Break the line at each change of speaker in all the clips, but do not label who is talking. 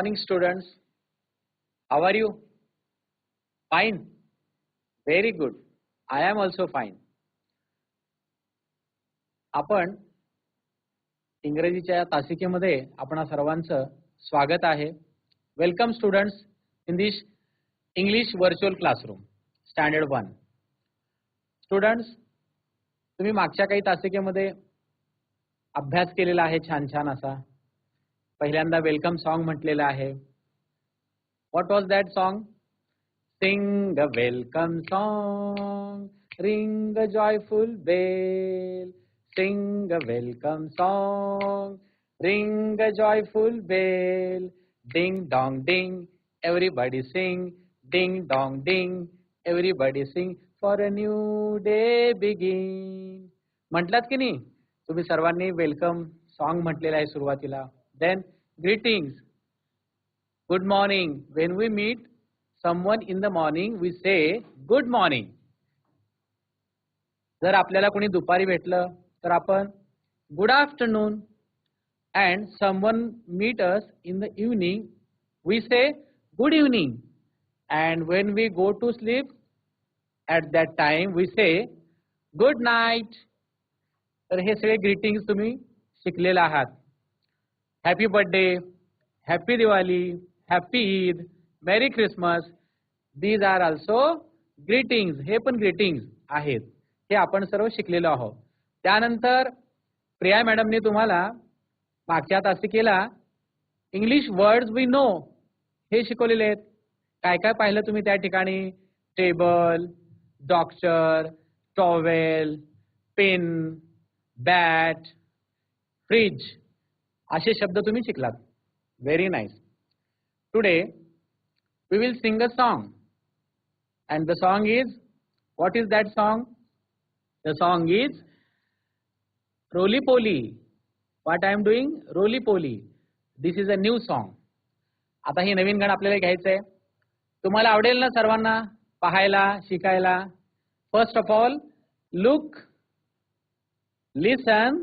morning, students. How are you? Fine. Very good. I am also fine. आपण इंग्रजीच्या या तासिकेमध्ये आपणा सर्वांचं स्वागत आहे welcome students in this English virtual classroom standard one students तुम्ही मागच्या काही तासिकेमध्ये अभ्यास केलेला आहे छान छान असा पहिल्यांदा वेलकम सॉन्ग म्हटलेलं आहे. What was that song sing welcome song ring joyful bell sing welcome song ring joyful bell ding dong ding everybody sing ding dong ding everybody sing for a new day begin म्हटलात की नाही? तुम्ही सर्वांनी welcome song म्हटलेलं आहे सुरुवातीला. Then greetings, good morning when we meet someone in the morning we say good morning जर आपल्याला कोणी दुपारी भेटलं तर आपण good afternoon and someone meet us in the evening we say good evening and when we go to sleep at that time we say good night तर हे सगळे ग्रीटिंग्स तुम्ही शिकलेले आहात. Happy birthday happy Diwali happy Eid merry Christmas these are also greetings हे पण greetings आहेत. हे आपण सर्व शिकलेलो आहोत. त्यानंतर प्रिया मॅडमने तुम्हाला मागच्या तासिकेला इंग्लिश वर्ड्स वी नो हे शिकवलेले आहेत. काय काय पाहिलं तुम्ही त्या ठिकाणी? Table doctor towel pen bat fridge असे शब्द तुम्ही शिकलात. Very nice today we will sing a song and the song is what is that song the song is roly poly what I am doing roly poly this is a new song आता हे नवीन गाणं आपल्याला घ्यायचं आहे तुम्हाला आवडेल ना सर्वांना? पाहायला शिकायला? First of all look listen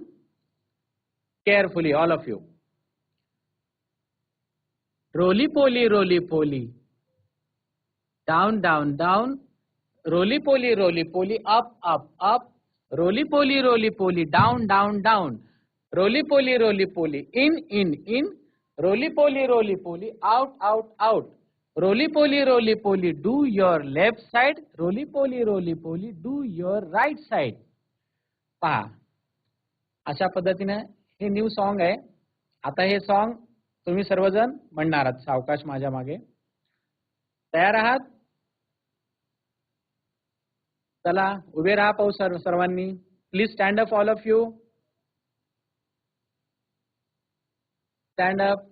carefully, all of you. Roly poly, roly poly. Down, down, down. Roly poly, roly poly. Up, up, up. Roly poly, roly poly. Down, down, down. Roly poly, roly poly. In, in, in. Roly poly, roly poly. Out, out, out. Roly poly, roly poly. Do your left side. Roly poly, roly poly. Do your right side. पहा अशा पद्धतीने हे new song आहे. आता हे song तुम्ही सर्वजण म्हणणार आहात. सावकाश माझ्या मागे. तयार आहात? चला उभे राहा पाहू सर्व सर्वांनी. Please stand up all of you stand up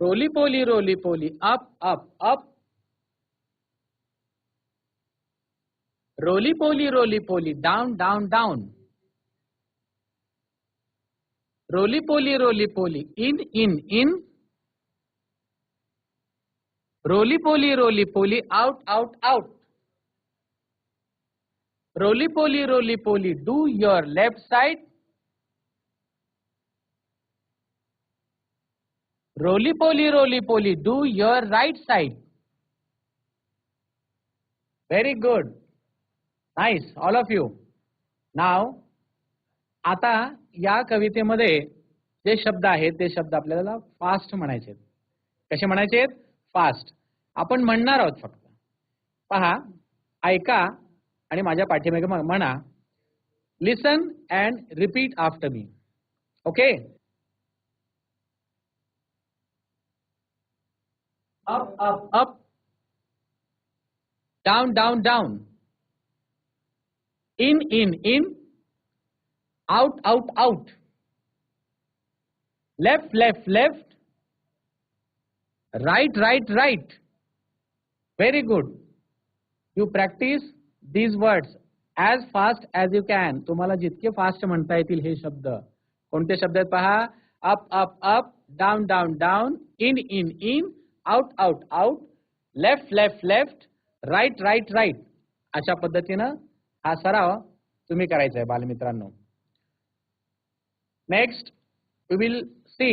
roly poly roly poly up up up Roly poly, roly poly, down, down, down. Roly poly, roly poly, in, in, in. Roly poly, roly poly, out, out, out. Roly poly, roly poly, do your left side. Roly poly, roly poly, do your right side. Very good. Nice all of you now आता या कवितेमध्ये जे शब्द आहेत ते शब्द आपल्याला fast म्हणायचे कसे म्हणायचे फास्ट आपण म्हणणार आहोत फक्त. पहा ऐका आणि माझ्या पाठीमागे म्हणा. Listen and repeat after me okay up up up down down down in, in, in, out, out, out, left, left, left, right, right, right. Very good. You practice these words as fast as you can. तुम्हाला जितके fast येतील हे शब्द. कोणते शब्द आहेत पहा? Up up up down down down in in in out out out left left left right right right अशा पद्धतीनं हा सराव तुम्ही करायचा आहे बालमित्रांनो. Next you will see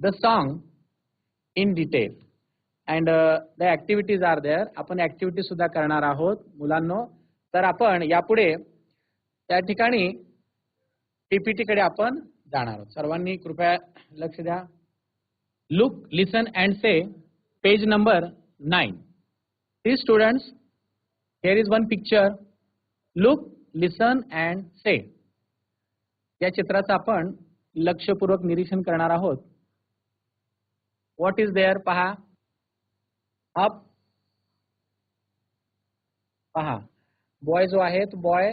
the song in detail and the activities are there आपण activity सुद्धा करणार आहोत मुलांनो. तर आपण यापुढे त्या ठिकाणी पीपीटी कडे आपण जाणार आहोत. सर्वांनी कृपया लक्ष द्या. Look listen and say page number nine three students here is one picture look listen and say या चित्राचं आपण लक्षपूर्वक निरीक्षण करणार आहोत. व्हॉट इज देअर पहा. अप पहा. बॉय जो आहे तो बॉय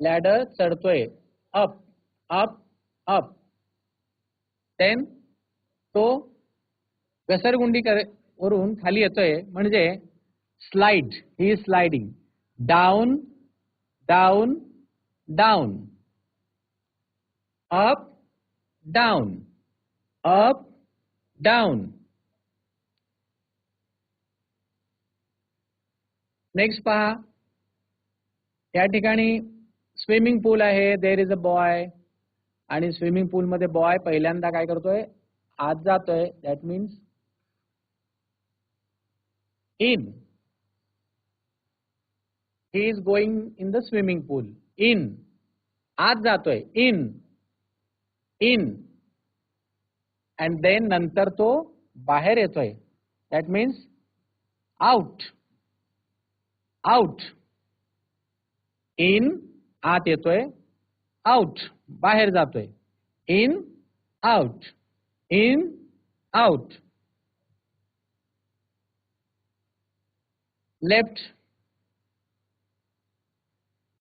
लॅडर चढतोय. अप अप अप देन तो घसरगुंडी वरून खाली येतोय. म्हणजे स्लाइड ही sliding down down down up down up down next पहा. या ठिकाणी स्विमिंग पूल आहे देर इज अ बॉय आणि स्विमिंग पूल मध्ये बॉय पहिल्यांदा काय करतोय? आत जातोय. That means in he is going in the swimming pool in आत जातोय. इन इन अँड देन नंतर तो बाहेर येतोय. That means out out in आत आउट बाहेर जातोय. In out in out left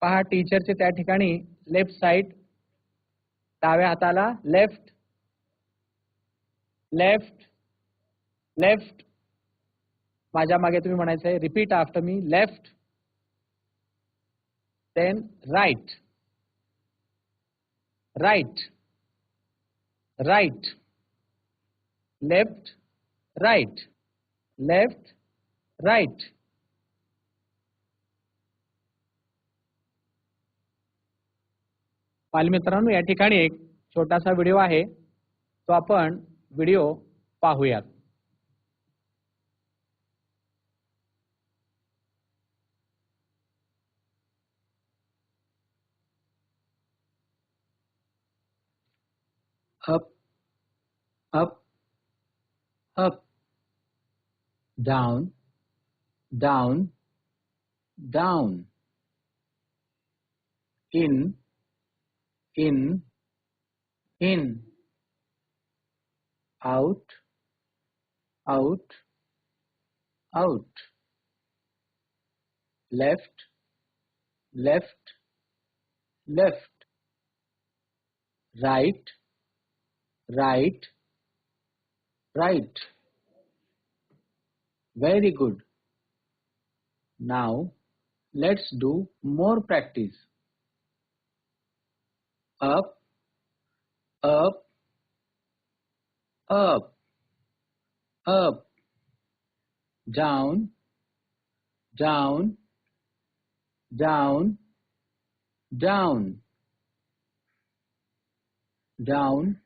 पहा टीचरचे त्या ठिकाणी लेफ्ट साइड डाव्या हाताला लेफ्ट लेफ्ट लेफ्ट माझ्या मागे तुम्ही म्हणायचं आहे repeat after me left then right right right left right left right बालमित्रांनो या ठिकाणी एक छोटासा व्हिडिओ आहे. तो आपण व्हिडिओ पाहूयात. up up up down down down. In in in out out out. Left left left. Right right right. Very good. Now let's do more practice up up up up down down down down down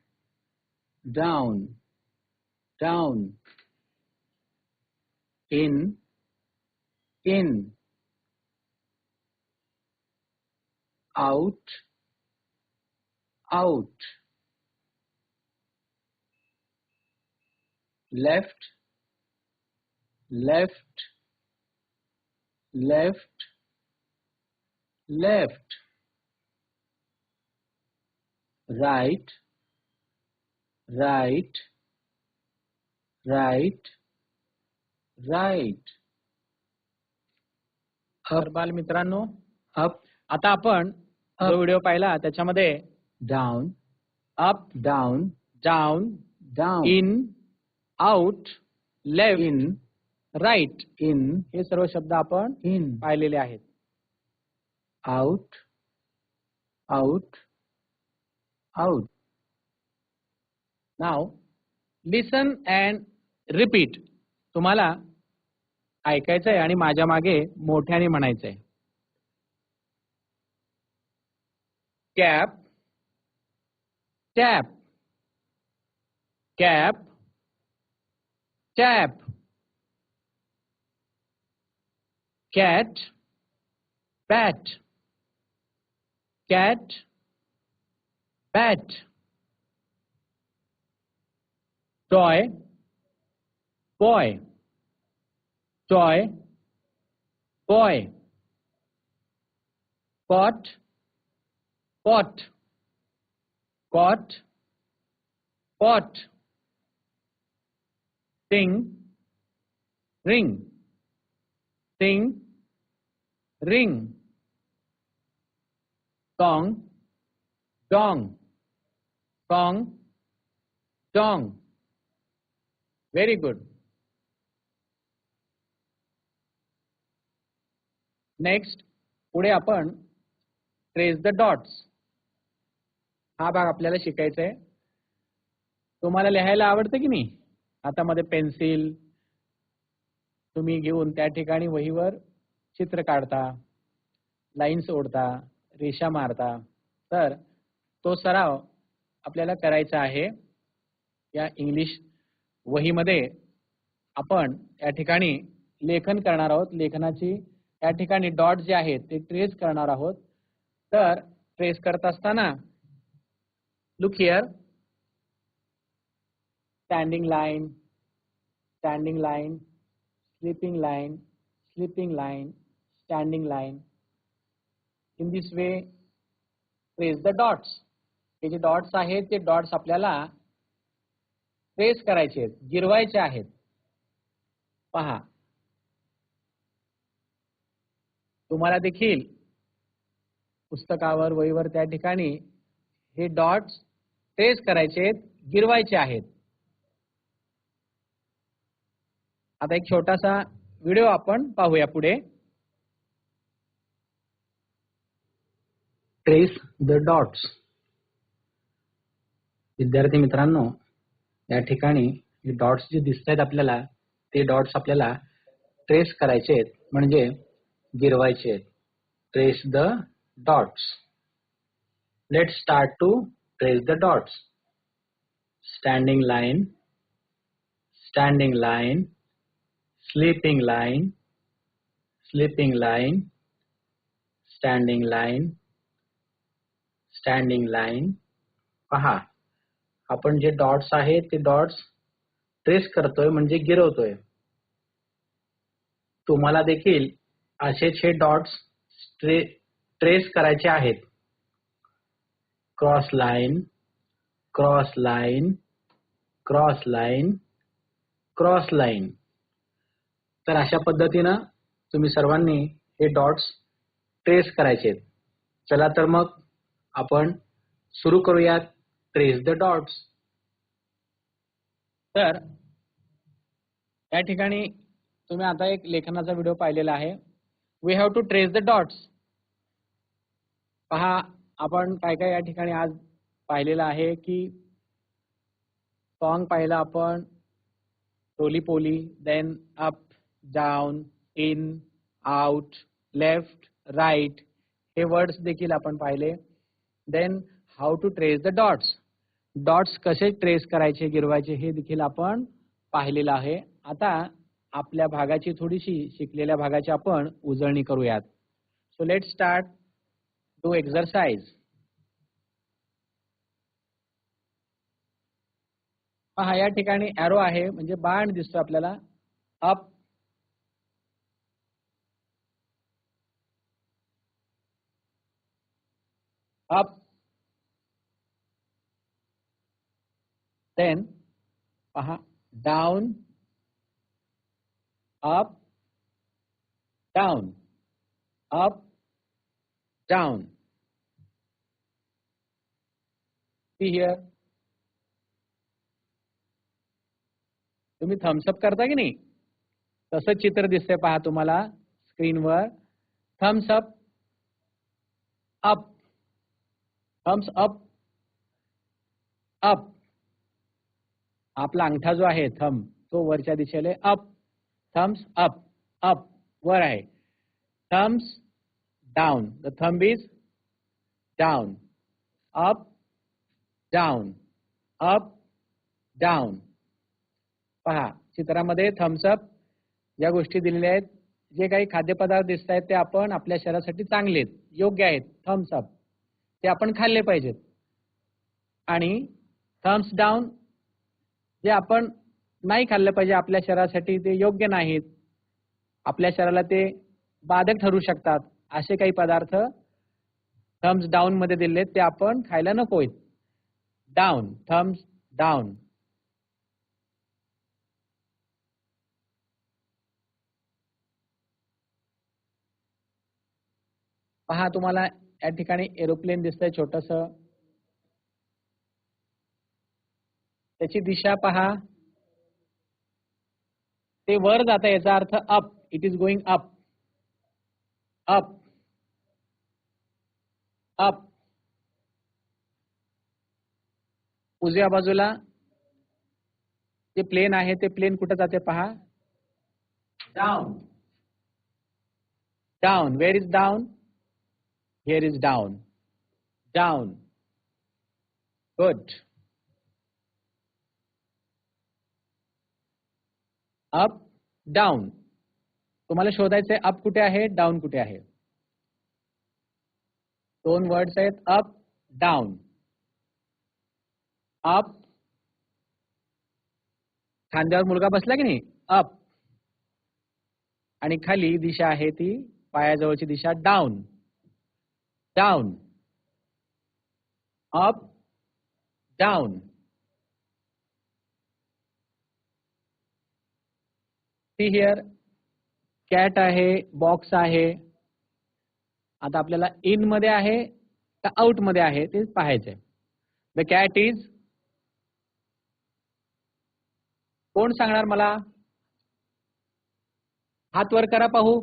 down down in in out out left left left left right right right right तर बाल मित्रांनो up आता आपण जो video पाहिला त्याच्यामध्ये down up down down down in out left in right in हे सर्व शब्द आपण इन पाहिलेले आहेत. Out out out now listen and repeat तुम्हाला ऐकायचंय आणि माझ्या मागे मोठ्याने म्हणायचंय. Cap tap. Cap tap. Cat. Bat. Cat. Bat. Toy. Boy. Toy. Boy. Pot. Pot pot pot sing ring sing ring song dong song dong very good next पुढे आपण trace the dots हा भाग आपल्याला शिकायचा आहे. तुम्हाला लिहायला आवडतं की नाही? हातामध्ये पेन्सिल. तुम्ही घेऊन त्या ठिकाणी वहीवर चित्र काढता लाईन्स ओढता रेषा मारता. तर तो सराव आपल्याला करायचा आहे. या इंग्लिश वहीमध्ये आपण या ठिकाणी लेखन करणार आहोत. लेखनाची या ठिकाणी डॉट जे आहेत ते ट्रेस करणार आहोत. तर ट्रेस करत असताना look here standing line standing line sleeping line sleeping line standing line in this way trace the dots हे जे डॉट्स आहेत ते डॉट्स आपल्याला ट्रेस करायचे आहेत गिरवायचे आहेत. पहा. तुम्हाला देखील पुस्तकावर वहीवर त्या ठिकाणी हे डॉट्स ट्रेस करायचे आहेत गिरवायचे आहेत. आता एक छोटासा व्हिडिओ आपण पाहूया पुढे. ट्रेस द डॉट्स विद्यार्थी मित्रांनो या ठिकाणी डॉट्स जे दिसत आहेत आपल्याला ते डॉट्स आपल्याला ट्रेस करायचे आहेत म्हणजे गिरवायचे आहेत. Trace the dots let start to trace the dots standing line standing line sleeping line sleeping line standing line standing line पहा. आपण जे डॉट्स आहेत ते डॉट्स ट्रेस करतोय म्हणजे गिरवतोय. तुम्हाला देखील असेच हे डॉट्स ट्रेस करायचे आहेत. Cross line cross line cross line cross line तर अशा पद्धतीनं तुम्ही सर्वांनी हे डॉट्स ट्रेस करायचे चला तर मग आपण सुरू करूयात. ट्रेस द डॉट्स तर या ठिकाणी तुम्ही आता एक लेखनाचा व्हिडिओ पाहिलेला आहे. We have to trace the dots पहा आपण काय काय या ठिकाणी आज पाहिलेलं आहे की सॉन्ग पाहिलं आपण roly poly then up down in out left right हे वर्ड्स देखील आपण पाहिले. Then how to trace the dots dots कसे ट्रेस करायचे गिरवायचे हे देखील आपण पाहिलेलं आहे. आता आपल्या भागाची थोडीशी शिकलेल्या भागाची आपण उजळणी करूयात. So let start to exercise पहा या ठिकाणी ॲरो आहे म्हणजे बाण दिसतो आपल्याला. अप अप देन पहा down up, down, up, down. See here. तुम्ही थम्सअप करता की नाही? तसं चित्र दिसतंय पहा तुम्हाला स्क्रीनवर thumbs up up thumbs up up आपला अंगठा जो आहे थम तो वरच्या दिशेला अप थम्स अप अप वर आहे. Thumbs down. The thumb is down. Up down up down पहा चित्रामध्ये थम्सअप या गोष्टी दिलेल्या आहेत. जे काही खाद्यपदार्थ दिसत आहेत ते आपण आपल्या शरीरासाठी चांगले आहेत योग्य आहेत. थम्सअप ते आपण खाल्ले पाहिजेत. आणि थम्स डाऊन जे आपण नाही खाल्लं पाहिजे आपल्या शरीरासाठी ते योग्य नाहीत. आपल्या शरीराला ते बाधक ठरू शकतात. असे काही पदार्थ थम्स डाऊन मध्ये दिले ते आपण खायला नकोत डाऊन थम्स डाऊन पहा तुम्हाला या ठिकाणी एरोप्लेन दिसतंय छोटस. त्याची दिशा पहा. ते वर जात याचा अर्थ up it is going up up up उजव्या बाजूला जे प्लेन आहे ते प्लेन कुठे जाते पहा? Down down where is down here is down. Down. Good. Up. Down. तुम्हाला शोधायचं आहे अप कुठे आहे डाऊन कुठे आहे. दोन वर्ड्स आहेत अप डाऊन अप खांद्यावर मुलगा बसला की नाही? अप आणि खाली दिशा आहे ती पायाजवळची दिशा down down up down see here cat आहे बॉक्स आहे. आता आपल्याला इनमध्ये आहे का आउटमध्ये आहे ते पाहायचंय. द कॅट इज कोण सांगणार मला? हात वर करा पाहू.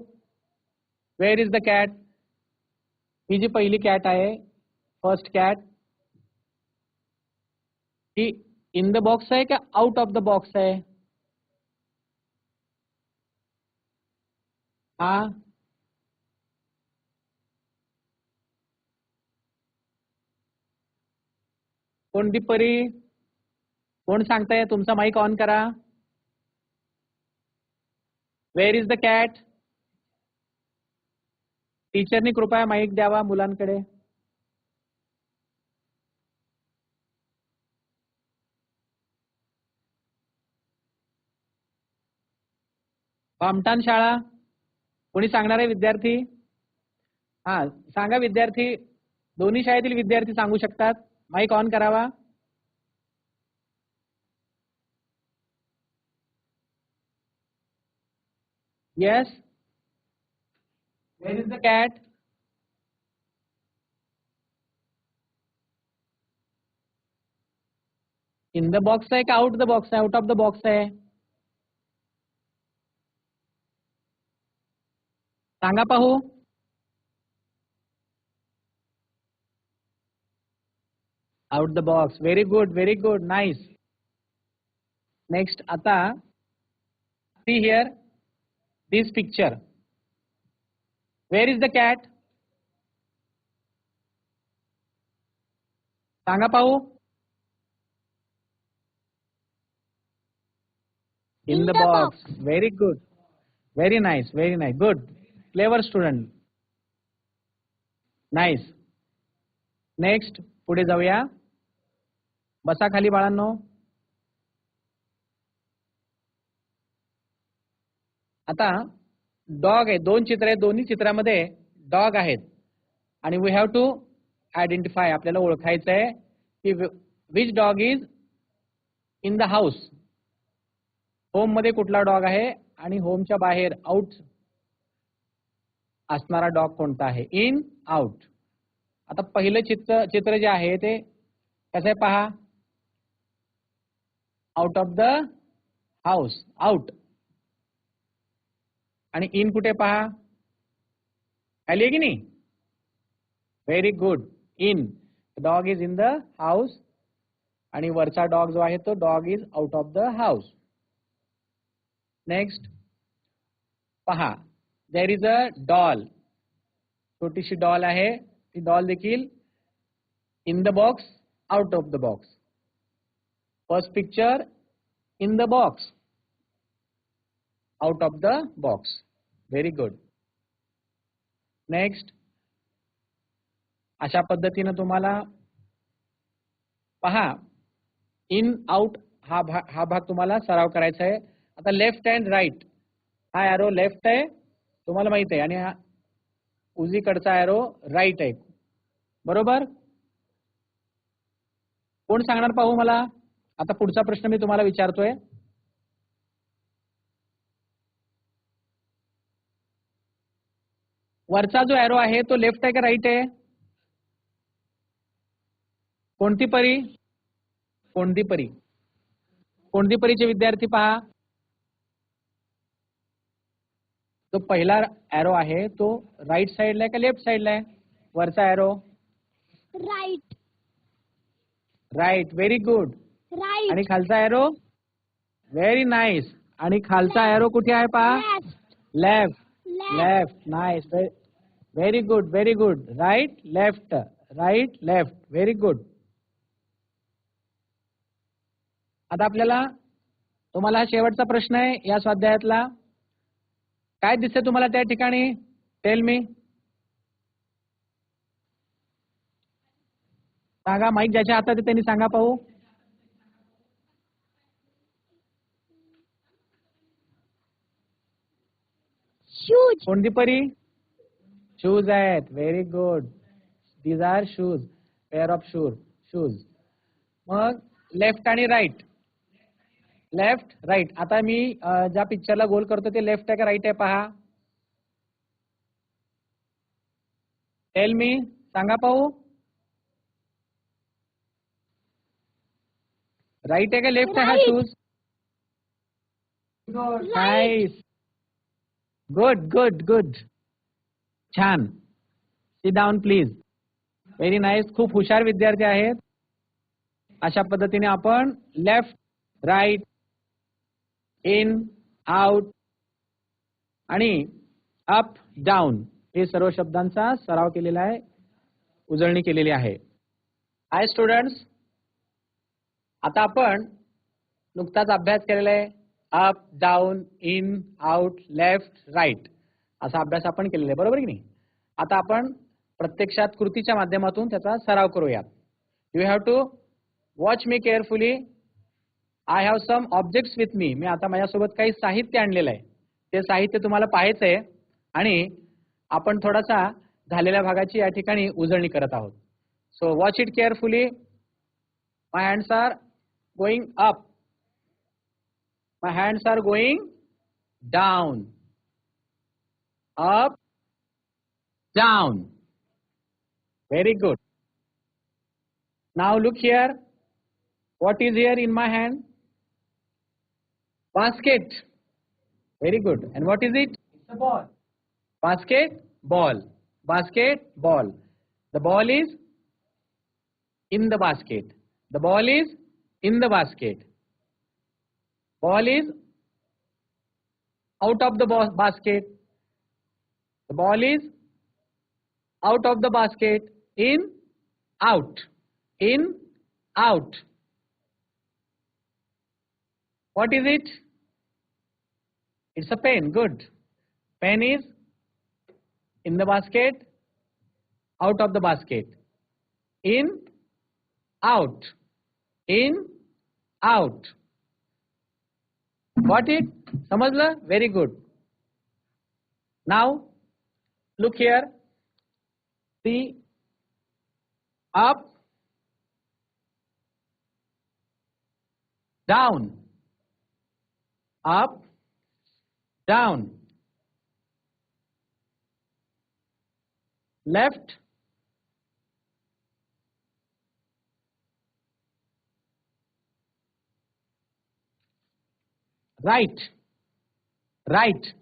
वेअर इज द कॅट ही जी पहिली कॅट आहे फर्स्ट कॅट ही इन द बॉक्स आहे का आउट ऑफ द बॉक्स आहे? हा. कोणती परी कोण सांगताय? तुमचा माईक ऑन करा. वेअर इज द कॅट टीचरनी कृपया माईक द्यावा मुलांकडे. पामठाण शाळा? कोणी सांगणार आहे विद्यार्थी? हा, सांगा विद्यार्थी. दोन्ही शाळेतील विद्यार्थी सांगू शकतात. माईक ऑन करावा. Yes Where is the cat? In the box आहे का आउट द बॉक्स आहे आउट ऑफ़ द बॉक्स आहे सांगा पाहू out the box very good very good nice next आता see here this picture Where is the cat? सांगा पाहू in,
In
the,
the
box.
box.
very good very nice very student nice clever student. Nice. Next पुढे जाऊया. बसा खाली बाळांनो. आता dog आहे. दोन चित्र आहे दोन्ही चित्रामध्ये डॉग आहेत. आणि वी हॅव टू आयडेंटिफाय आपल्याला ओळखायचं आहे की which dog is in the house होममध्ये कुठला डॉग आहे? आणि होमच्या बाहेर आउट असणारा डॉग कोणता आहे? इन आउट आता पहिलं चित्र चित्र जे आहे ते कसं आहे पहा? Out of the house out आणि इन कुठे पहा? आली आहे की नाही? Very good in dog is in the house आणि वरचा डॉग जो आहे तो dog is out of the house next पहा. देर इज अ डॉल छोटीशी डॉल आहे. ती डॉल देखील in the box out of the box first picture in the box Out of the box. Very good. Next. अशा पद्धतीनं तुम्हाला पहा. In out हा भाग हा भाग तुम्हाला सराव करायचा आहे. आता लेफ्ट अँड राईट हा एरो लेफ्ट आहे. तुम्हाला माहीत आहे. आणि हा उजवीकडचा ॲरो राईट आहे. बरोबर? कोण सांगणार पाहू मला? आता पुढचा प्रश्न मी तुम्हाला विचारतोय. वरचा जो ॲरो आहे तो लेफ्ट आहे का राईट आहे? कोणती परी? कोणती परी? कोणती परीचे विद्यार्थी पहा. तो पहिला ॲरो आहे तो राईट साईडला आहे का लेफ्ट साईडला आहे? वरचा arrow
right.
Right very good
right.
आणि खालचा ॲरो व्हेरी नाईस आणि खालचा ॲरो कुठे आहे पहा? Left left nice very good very good right left right left very good आता आपल्याला तुम्हाला हा शेवटचा प्रश्न आहे या स्वाध्यायातला. काय दिसते तुम्हाला त्या ठिकाणी? टेल मी सांगा माईक ज्याच्या हातात त्यांनी सांगा पाहू.
Shoes.
कोणती परी? शूज आहेत. Very good these are shoes pair of shoes shoes मग लेफ्ट आणि राईट लेफ्ट राईट आता मी ज्या पिक्चरला गोल करतो ते लेफ्ट आहे का राईट आहे पहा. टेल मी सांगा पाहू. राईट आहे का लेफ्ट आहे हा. Shoes nice good good good छान. Sit down please very nice खूप हुशार विद्यार्थी आहेत. अशा पद्धतीने आपण लेफ्ट राईट इन आउट आणि अप डाऊन हे सर्व शब्दांचा सराव केलेला आहे उजळणी केलेली आहे. हाय स्टुडंट्स आता आपण नुकताच अभ्यास केलेला आहे up down in out left right असा अभ्यास आपण केलेला आहे बरोबर की नाही? आता आपण प्रत्यक्षात कृतीच्या माध्यमातून त्याचा सराव करूयात. You have to watch me carefully I have some objects with me मी आता माझ्यासोबत काही साहित्य आणलेलं आहे. ते साहित्य तुम्हाला पाहायचं आहे आणि आपण थोडासा झालेल्या भागाची या ठिकाणी उजळणी करत आहोत. So watch it carefully my hands are going up my hands are going down up down very good now look here what is here in my hand? Basket. Very good. And what is it? It's a ball. Basket ball. Basket ball. The ball is in the basket. The ball is in the basket. Ball is out of the basket. The ball is out of the basket. In out. In out. What is it it's a pen, good. Pen is in the basket, out of the basket. In, out. In, out. Got it? Samajla? Very good. Now, look here. See, up, down, up, down, left, right, right.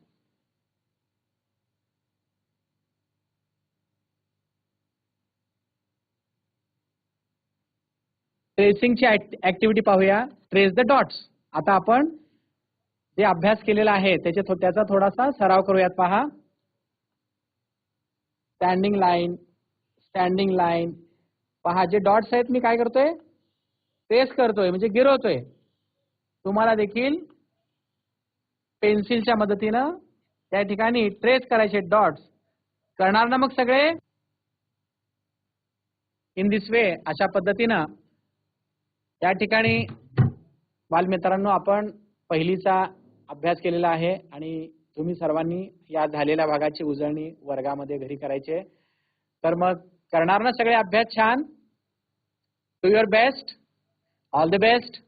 ट्रेसिंगची activity पाहूया. Trace the dots आता आपण जे अभ्यास केलेला आहे त्याचे थो- त्याचा थोडासा सराव करूयात पहा. स्टँडिंग लाईन स्टँडिंग लाईन पहा जे डॉट्स आहेत मी काय करतोय? ट्रेस करतोय म्हणजे गिरवतोय. तुम्हाला देखील पेन्सिलच्या मदतीनं त्या ठिकाणी ट्रेस करायचे डॉट्स करणार ना मग सगळे? इन दिस वे अशा पद्धतीनं त्या ठिकाणी बालमित्रांनो आपण पहिलीचा अभ्यास केलेला आहे आणि तुम्ही सर्वांनी या झालेल्या भागाची उजळणी वर्गामध्ये घरी करायचे. तर मग करणार ना सगळे अभ्यास छान? Do your best all the best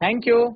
thank you